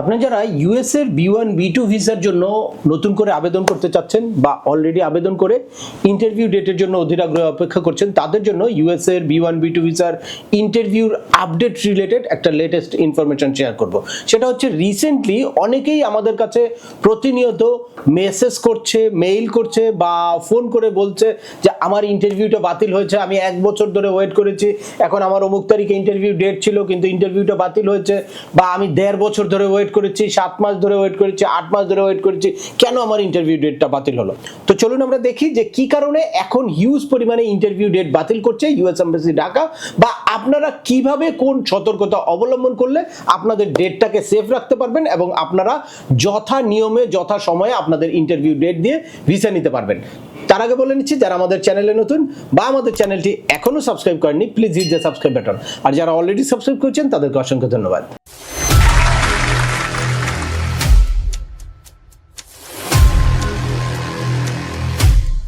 আপনি যারা ইউএস এর বি ওয়ান বি টু ভিসার জন্য নতুন করে আবেদন করতে চাচ্ছেন বা অলরেডি আবেদন করে ইন্টারভিউ ডেটের জন্য অধীর অপেক্ষা করছেন, তাদের জন্য ইউএস এর বি ওয়ান বি টু ভিসার ইন্টারভিউর আপডেট রিলেটেড একটা লেটেস্ট ইনফরমেশন শেয়ার করব। সেটা হচ্ছে রিসেন্টলি অনেকেই আমাদের কাছে প্রতিনিয়ত মেসেজ করছে মেইল করছে বা ফোন করে বলছে যে, আমার ইন্টারভিউটা বাতিল হয়েছে, আমি এক বছর ধরে ওয়েট করেছি, এখন আমার অমুক তারিখে ইন্টারভিউ ডেট ছিল, কিন্তু ইন্টারভিউটা বাতিল হয়েছে বা আমি দেড় বছর ধরে ওয়েট করেছি, সাত মাস ধরে ওয়েট করেছি, আট মাস ধরে ওয়েট করেছি, কেন আমার ইন্টারভিউ ডেটটা বাতিল হলো? তো চলুন আমরা দেখি যে কি কারণে এখন হিউজ পরিমাণে ইন্টারভিউ ডেট বাতিল করছে ইউএস এম্বাসি ঢাকা বা আপনারা কীভাবে কোন সতর্কতা অবলম্বন করলে আপনাদের ডেটটাকে সেফ রাখতে পারবেন এবং আপনারা যথা নিয়মে, যথা সময়ে আপনাদের ইন্টারভিউ ডেট দিয়ে ভিসা নিতে পারবেন। তার আগে বলে নিচ্ছি, যারা আমাদের চ্যানেলে নতুন বা আমাদের চ্যানেলটি এখনও সাবস্ক্রাইব করেননি please hit the subscribe button আর যারা অলরেডি সাবস্ক্রাইব করেছেন, তাদেরকে অসংখ্য ধন্যবাদ।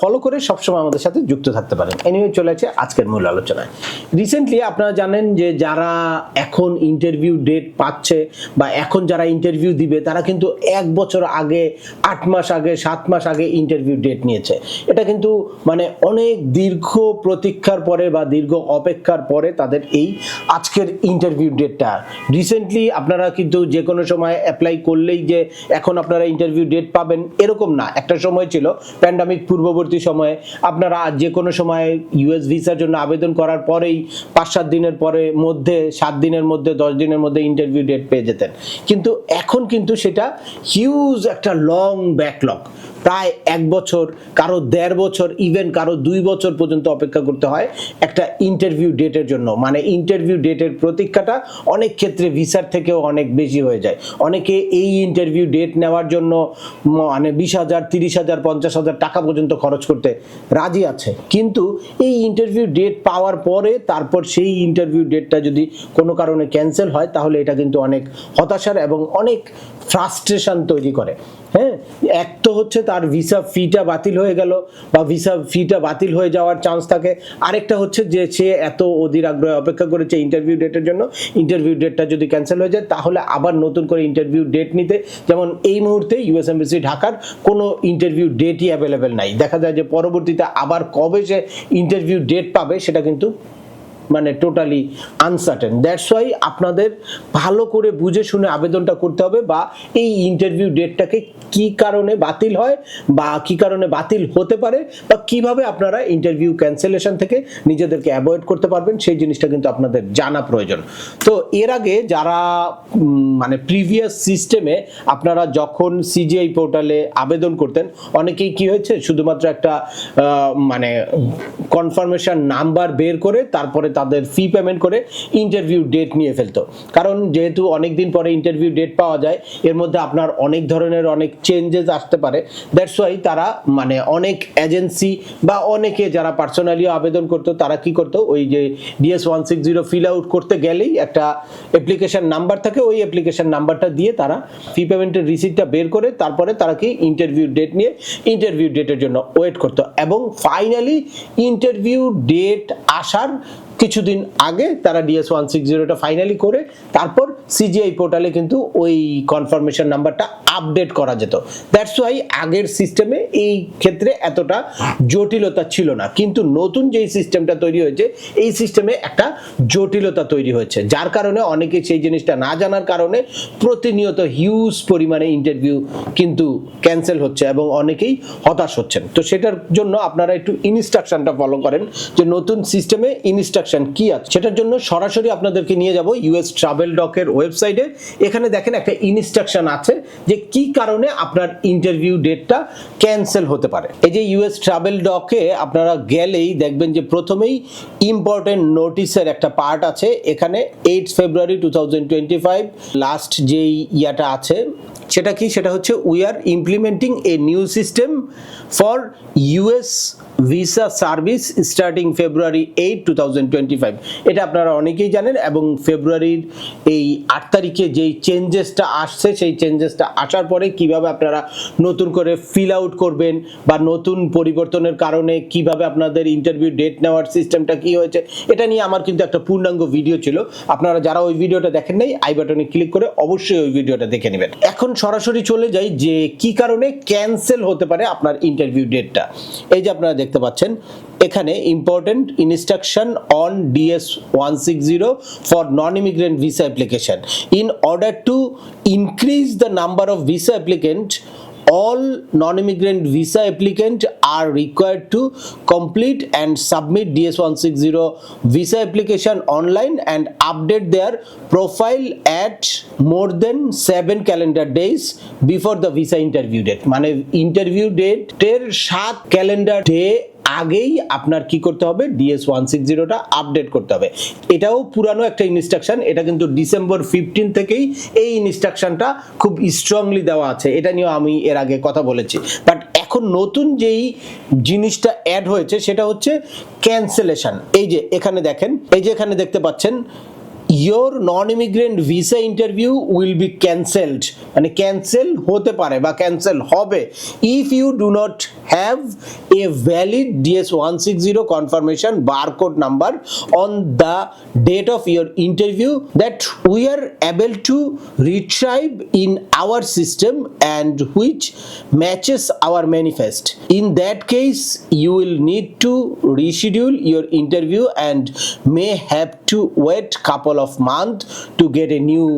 ফলো করে সবসময় আমাদের সাথে যুক্ত থাকতে পারেন। এনিওয়ে চলে আছে আজকের মূল আলোচনায়। রিসেন্টলি আপনারা জানেন যে যারা এখন ইন্টারভিউ ডেট পাচ্ছে বা এখন যারা ইন্টারভিউ দিবে, তারা কিন্তু এক বছর আগে, আট মাস আগে, সাত মাস আগে ইন্টারভিউ ডেট নিয়েছে। এটা কিন্তু মানে অনেক দীর্ঘ প্রতীক্ষার পরে বা দীর্ঘ অপেক্ষার পরে তাদের এই আজকের ইন্টারভিউ ডেটটা রিসেন্টলি আপনারা কিন্তু যে কোনো সময় অ্যাপ্লাই করলেই যে এখন আপনারা ইন্টারভিউ ডেট পাবেন, এরকম না। একটা সময় ছিল প্যান্ডামিক পূর্ববর্তী সময়ে আপনারা যে কোনো সময় ইউএস ভিসার জন্য আবেদন করার পরেই পাঁচ সাত দিনের পরে মধ্যে, সাত দিনের মধ্যে, দশ দিনের মধ্যে ইন্টারভিউ ডেট পেয়ে যেতেন। কিন্তু এখন কিন্তু সেটা হিউজ একটা লং ব্যাকলগ প্রায় এক বছর, কারও দেড় বছর ইভেন কারও দুই বছর পর্যন্ত অপেক্ষা করতে হয় একটা ইন্টারভিউ ডেটের জন্য। মানে ইন্টারভিউ ডেটের প্রতীক্ষাটা অনেক ক্ষেত্রে ভিসার থেকেও অনেক বেশি হয়ে যায়। অনেকে এই ইন্টারভিউ ডেট নেওয়ার জন্য মানে বিশ হাজার, তিরিশ হাজার, পঞ্চাশ হাজার টাকা পর্যন্ত খরচ করতে রাজি আছে। কিন্তু এই ইন্টারভিউ ডেট পাওয়ার পরে তারপর সেই ইন্টারভিউ ডেটটা যদি কোনো কারণে ক্যান্সেল হয়, তাহলে এটা কিন্তু অনেক হতাশার এবং অনেক ফ্রাস্ট্রেশন তৈরি করে। হ্যাঁ? এক তো হচ্ছে তার ভিসা ফিটা বাতিল হয়ে গেল বা ভিসা ফিটা বাতিল হয়ে যাওয়ার চান্স থাকে। আরেকটা হচ্ছে যে সে এত অধীর আগ্রহে অপেক্ষা করেছে ইন্টারভিউ ডেটের জন্য। ইন্টারভিউ ডেটটা যদি ক্যান্সেল হয়ে যায়, তাহলে আবার নতুন করে ইন্টারভিউ ডেট নিতে। যেমন এই মুহূর্তে ইউএস এমবিসি ঢাকার কোনো ইন্টারভিউ ডেটই অ্যাভেলেবেল নাই। দেখা যায় যে পরবর্তীতে আবার কবে সে ইন্টারভিউ ডেট পাবে, সেটা কিন্তু মানে টোটালি আনসার্টেন দ্যাটস ওয়াই আপনাদের ভালো করে বুঝে শুনে আবেদনটা করতে হবে বা এই ইন্টারভিউ ডেটটাকে কি কারণে বাতিল হয় বা কি কারণে বাতিল হতে পারে বা কীভাবে আপনারা ইন্টারভিউ ক্যান্সেলেশন থেকে নিজেদেরকে অ্যাভয়েড করতে পারবেন, সেই জিনিসটা কিন্তু আপনাদের জানা প্রয়োজন। তো এর আগে যারা মানে প্রিভিয়াস সিস্টেমে আপনারা যখন সিজিআই পোর্টালে আবেদন করতেন, অনেকেই কি হয়েছে? শুধুমাত্র একটা মানে কনফার্মেশন নাম্বার বের করে তারপরে তাদের ফি পেমেন্ট করে ইন্টারভিউ ডেট নিয়ে ফেলতো। কারণ যেহেতু অনেক দিন পরে ইন্টারভিউ ডেট পাওয়া যায়, এর মধ্যে আপনার অনেক ধরনের অনেক চেঞ্জেস আসতে পারে। দ্যাটস ওয়াই তারা মানে অনেক এজেন্সি বা অনেকে যারা পার্সোনালিও আবেদন করতো, তারা কি করতো? ওই যে DS one six zero fill out করতে গেলেই একটা অ্যাপ্লিকেশন নাম্বার থাকে, ওই অ্যাপ্লিকেশান নাম্বারটা দিয়ে তারা ফি পেমেন্টের রিসিপ্টটা বের করে, তারপরে তারা কি ইন্টারভিউ ডেট নিয়ে ইন্টারভিউ ডেটের জন্য ওয়েট করতো। এবং ফাইনালি ইন্টারভিউ ডেট আসার কিছুদিন আগে তারা ডিএস ওয়ান সিক্স জিরোটা ফাইনালি করে, তারপর সিজিআই পোর্টালে কিন্তু ওই কনফার্মেশন নাম্বারটা আপডেট করা যেত। দ্যাটস ওয়াই আগের সিস্টেমে এই ক্ষেত্রে এতটা জটিলতা ছিল না। কিন্তু নতুন যেই সিস্টেমটা তৈরি হয়েছে, এই সিস্টেমে একটা জটিলতা তৈরি হয়েছে। যার কারণে অনেকে সেই জিনিসটা না জানার কারণে প্রতিনিয়ত হিউজ পরিমাণে ইন্টারভিউ কিন্তু ক্যান্সেল হচ্ছে এবং অনেকেই হতাশ হচ্ছেন। তো সেটার জন্য আপনারা একটু ইনস্ট্রাকশনটা ফলো করেন যে নতুন সিস্টেমে ইনস্ট্রাকশন ইনস্ট্রাকশন কি আছে? সেটার জন্য সরাসরি আপনাদেরকে নিয়ে যাব ইউএস ট্রাভেল ডকের ওয়েবসাইটে এখানে দেখেন একটা ইনস্ট্রাকশন আছে যে কি কারণে আপনার ইন্টারভিউ ডেটটা ক্যান্সেল হতে পারে। এই যে ইউএস ট্রাভেল ডকে আপনারা গেলেই দেখবেন যে প্রথমেই ইম্পর্টেন্ট নোটিসের একটা পার্ট আছে। এখানে এইট ফেব্রুয়ারি টু লাস্ট যেই ইয়াটা আছে সেটা কি? সেটা হচ্ছে we are implementing a new system for US visa service starting February eight to এটা আপনারা অনেকেই জানেন এবং ফেব্রুয়ারির এই আট তারিখে যেই চেঞ্জেসটা আসছে, সেই চেঞ্জেসটা আসার পরে কীভাবে আপনারা নতুন করে ফিল আউট করবেন বা নতুন পরিবর্তনের কারণে কীভাবে আপনাদের ইন্টারভিউ ডেট নেওয়ার সিস্টেমটা কি হয়েছে, এটা নিয়ে আমার কিন্তু একটা পূর্ণাঙ্গ ভিডিও ছিল। আপনারা যারা ওই ভিডিওটা দেখেন নাই আই বাটনে ক্লিক করে অবশ্যই ওই ভিডিওটা দেখে নেবেন। এখন সরাসরি চলে যাই যে কি কারণে ক্যান্সেল হতে পারে আপনার ইন্টারভিউ ডেটটা এই যে আপনারা দেখতে পাচ্ছেন, এখানে important instruction on DS one six zero for non immigrant visa application in order to increase the number of visa applicant all non-immigrant visa applicant are required to complete and submit DS160 visa application online and update their profile at more than seven calendar days before the visa interview date মানে interview ডেটের 7 calendar day আগেই আপনার কি করতে হবে? DS one six জিরোটা update করতে হবে। এটাও পুরানো একটা ইনস্ট্রাকশন এটা কিন্তু ডিসেম্বর ফিফটিন থেকেই এই ইনস্ট্রাকশনটা খুব স্ট্রংলি দেওয়া আছে। এটা নিয়েও আমি এর আগে কথা বলেছি। বাট এখন নতুন যেই জিনিসটা অ্যাড হয়েছে, সেটা হচ্ছে ক্যান্সেলেশন এই যে, এখানে দেখেন, এই যে এখানে দেখতে পাচ্ছেন your non immigrant visa interview will be cancelled মানে ক্যান্সেল হতে পারে বা ক্যান্সেল হবে if you do not have a valid DS one six zero confirmation barcode number on the date of your interview that we are able to retrieve in our system and which matches our manifest in that case you will need to reschedule your interview and may have to wait couple of month to get a new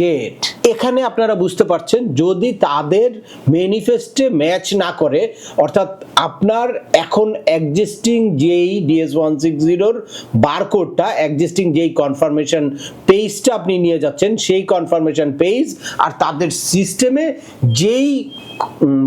date. এখানে আপনারা বুঝতে পারছেন, যদি তাদের ম্যানিফেস্টে match না করে, অর্থাৎ আপনার এখন এক্সিস্টিং যেই ডিএস ওয়ান সিক্স জিরোর বারকোডটা এক্সিস্টিং যেই কনফার্মেশন পেজটা আপনি নিয়ে যাচ্ছেন, সেই কনফার্মেশন পেজ আর তাদের সিস্টেমে যেই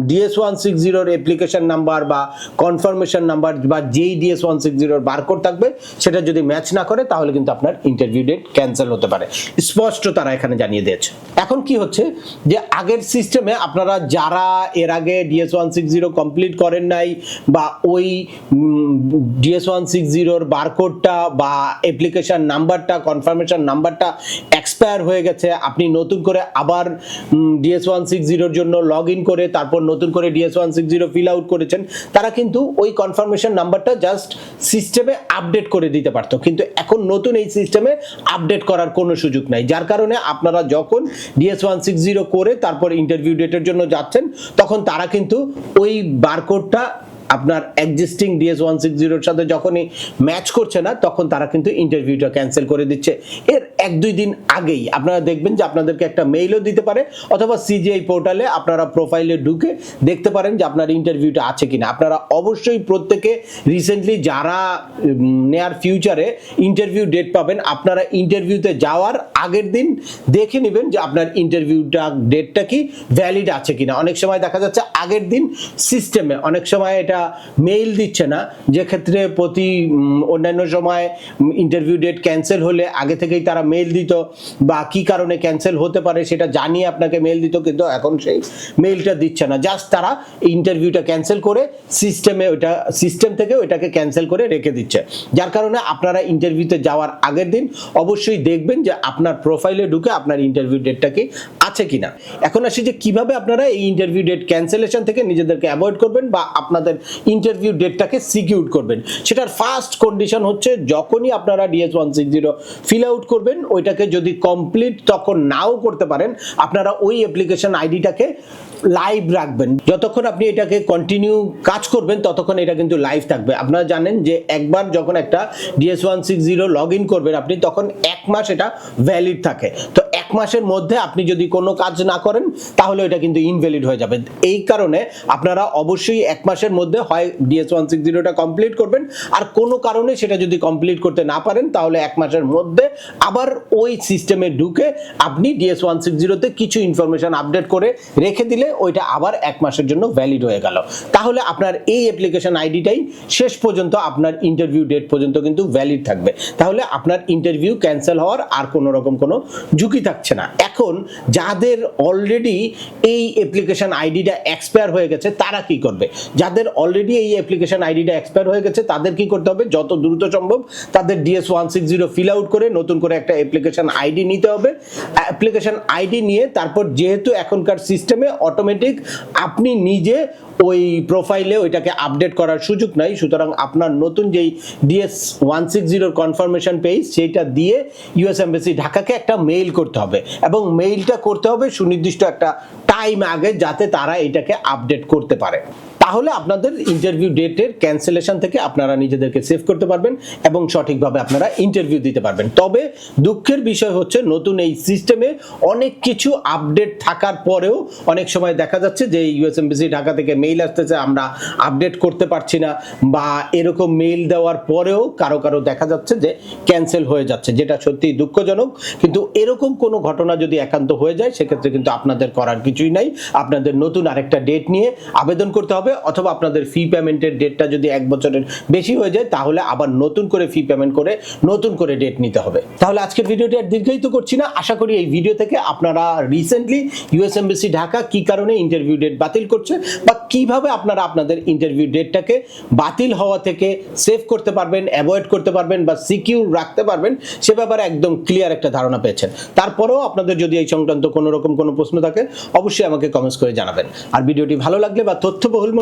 ডিএস ওয়ান সিক্স জিরোর অ্যাপ্লিকেশন নাম্বার বা কনফার্মেশন নাম্বার বা যেই ডিএস ওয়ান সিক্স জিরোর বারকোড থাকবে, সেটা যদি ম্যাচ না করে, তাহলে কিন্তু আপনার ইন্টারভিউ ডেট ক্যান্সেল হতে পারে। স্পষ্ট তারা এখানে জানিয়ে দিয়েছে। এখন কি হচ্ছে? যে আগের সিস্টেমে আপনারা যারা এর আগে DS one six zero complete করেন নাই বা ওই ডিএস ওয়ান সিক্স জিরোর বারকোডটা বা অ্যাপ্লিকেশন নাম্বারটা কনফার্মেশন নাম্বারটা এক্সপায়ার হয়ে গেছে, আপনি নতুন করে আবার ডিএস ওয়ান সিক্স জিরোর জন্য লগ ইন করে তারপর নতুন করে DS one six zero fill out করেছেন, তারা কিন্তু ওই কনফার্মেশন নাম্বারটা জাস্ট সিস্টেমে আপডেট করে দিতে পারতো। কিন্তু এখন নতুন এই সিস্টেমে আপডেট করার কোনো সুযোগ নাই। যার কারণে আপনারা যখন ডিএস ওয়ান সিক্স জিরো করে তারপর ইন্টারভিউ ডেটের জন্য যাচ্ছেন, তখন তারা কিন্তু ওই বারকোডটা আপনার এক্সিস্টিং ডিএস ওয়ান সিক্স জিরোর সাথে যখনই ম্যাচ করছে না, তখন তারা কিন্তু ইন্টারভিউটা ক্যান্সেল করে দিচ্ছে। এর এক দুই দিন আগেই আপনারা দেখবেন যে আপনাদেরকে একটা মেইলও দিতে পারে, অথবা সিজিআই পোর্টালে আপনারা প্রোফাইলে ঢুকে দেখতে পারেন যে আপনার ইন্টারভিউটা আছে কিনা। আপনারা অবশ্যই প্রত্যেকে রিসেন্টলি যারা নেয়ার ফিউচারে ইন্টারভিউ ডেট পাবেন, আপনারা ইন্টারভিউতে যাওয়ার আগের দিন দেখে নেবেন যে আপনার ইন্টারভিউটা ডেটটা কি ভ্যালিড আছে কিনা। অনেক সময় দেখা যাচ্ছে আগের দিন সিস্টেমে অনেক সময় এটা মেইল দিচ্ছে না, যে ক্ষেত্রে প্রতি অন্যান্য সময় ইন্টারভিউ ডেট ক্যান্সেল হলে আগে থেকেই তারা মেইল দিত, বা কি কারণে ক্যান্সেল হতে পারে সেটা জানিয়ে আপনাকে মেইল দিত, কিন্তু এখন সেই মেইলটা দিচ্ছে না। জাস্ট তারা ইন্টারভিউটা ক্যান্সেল করে সিস্টেমে ওটা সিস্টেম থেকে ওইটাকে ক্যান্সেল করে রেখে দিচ্ছে। যার কারণে আপনারা ইন্টারভিউতে যাওয়ার আগের দিন অবশ্যই দেখবেন যে আপনার প্রোফাইলে ঢুকে আপনার ইন্টারভিউ ডেটটা কি আছে কিনা? এখন আসি যে কীভাবে আপনারা এই ইন্টারভিউ ডেট ক্যান্সেলেশন থেকে নিজেদেরকে অ্যাভয়েড করবেন বা আপনাদের ইন্টারভিউ ডেটটাকে সিকিউর করবেন। সেটার ফার্স্ট কন্ডিশন হচ্ছে যখনই আপনারা DS one six zero fill out করবেন, ওইটাকে যদি কমপ্লিট তখন নাও করতে পারেন, আপনারা ওই অ্যাপ্লিকেশন আইডিটাকে লাইভ রাখবেন। যতক্ষণ আপনি এটাকে কন্টিনিউ কাজ করবেন, ততক্ষণ এটা কিন্তু লাইভ থাকবে। আপনারা জানেন যে একবার যখন একটা DS one six zero log in করবেন আপনি, তখন এক মাস এটা ভ্যালিড থাকে। তো মাসের মধ্যে আপনি যদি কোনো কাজ না করেন, তাহলে এটা কিন্তু ইনভ্যালিড হয়ে যাবে। এই কারণে আপনারা অবশ্যই এক মাসের মধ্যে হয় ডিএস ওয়ান সিক্স জিরোটা কমপ্লিট করবেন। আর কোনো কারণে সেটা যদি কমপ্লিট করতে না পারেন, তাহলে এক মাসের মধ্যে আবার ওই সিস্টেমে ঢুকে আপনি ডিএস ওয়ান সিক্স জিরোতে কিছু ইনফরমেশন আপডেট করে রেখে দিলে ওইটা আবার এক মাসের জন্য ভ্যালিড হয়ে গেল। তাহলে আপনার এই অ্যাপ্লিকেশন আইডিটাই শেষ পর্যন্ত আপনার ইন্টারভিউ ডেট পর্যন্ত কিন্তু ভ্যালিড থাকবে। তাহলে আপনার ইন্টারভিউ ক্যান্সেল হওয়ার আর কোনো রকম কোনো ঝুঁকি থাকছে না। এখন যাদের অলরেডি এই অ্যাপ্লিকেশন আইডিটা এক্সপায়ার হয়ে গেছে, তারা কি করবে? যাদের অলরেডি এই অ্যাপ্লিকেশন আইডিটা এক্সপায়ার হয়ে গেছে, তাদের কি করতে হবে? যত দ্রুত সম্ভব তাদের DS one six zero fill out করে নতুন করে একটা অ্যাপ্লিকেশন আইডি নিতে হবে। অ্যাপ্লিকেশন আইডি নিয়ে তারপর যেহেতু এখনকার সিস্টেমে অটোমেটিক আপনি নিজে ওই প্রোফাইলে ওইটাকে আপডেট করার সুযোগ নাই। সুতরাং আপনার নতুন যেই ডিএস ওয়ান সিক্স জিরোর কনফার্মেশন পেজ সেইটা দিয়ে ইউএস এম্বাসি ঢাকাকে একটা মেইল করতে হবে। এবং মেইলটা করতে হবে সুনির্দিষ্ট একটা টাইম আগে, যাতে তারা এটাকে আপডেট করতে পারে। তাহলে আপনাদের ইন্টারভিউ ডেটের ক্যান্সেলেশন থেকে আপনারা নিজেদেরকে সেভ করতে পারবেন এবং সঠিকভাবে আপনারা ইন্টারভিউ দিতে পারবেন। তবে দুঃখের বিষয় হচ্ছে নতুন এই সিস্টেমে অনেক কিছু আপডেট থাকার পরেও অনেক সময় দেখা যাচ্ছে যে ইউএসএমবিসি ঢাকা থেকে মেইল আসতেছে, আমরা আপডেট করতে পারছি না বা এরকম মেইল দেওয়ার পরেও কারও কারও দেখা যাচ্ছে যে ক্যান্সেল হয়ে যাচ্ছে, যেটা সত্যি দুঃখজনক। কিন্তু এরকম কোনো ঘটনা যদি একান্ত হয়ে যায়, সেক্ষেত্রে কিন্তু আপনাদের করার কিছুই নাই। আপনাদের নতুন আরেকটা ডেট নিয়ে আবেদন করতে হবে অথবা আপনাদের ফি পেমেন্টের ডেটটা যদি এক বছরের বেশি হয়ে যায়, তাহলে আবার নতুন করে ফি পেমেন্ট করে নতুন করে ডেট নিতে হবে। তাহলে আজকের ভিডিওটি আর দীর্ঘায়িত করছি না। আশা করি এই ভিডিও থেকে আপনারা রিসেন্টলি ইউএস এমবিসি ঢাকা কি কারণে ইন্টারভিউ ডেট বাতিল করছে বা কীভাবে আপনারা আপনাদের ইন্টারভিউ ডেটটাকে বাতিল হওয়া থেকে সেভ করতে পারবেন অ্যাভয়েড করতে পারবেন বা সিকিউর রাখতে পারবেন, সে ব্যাপারে একদম ক্লিয়ার একটা ধারণা পেয়েছেন। তারপরেও আপনাদের যদি এই সংক্রান্ত কোনো রকম কোনো প্রশ্ন থাকে, অবশ্যই আমাকে কমেন্টস করে জানাবেন। আর ভিডিওটি ভালো লাগলে বা তথ্যবহুল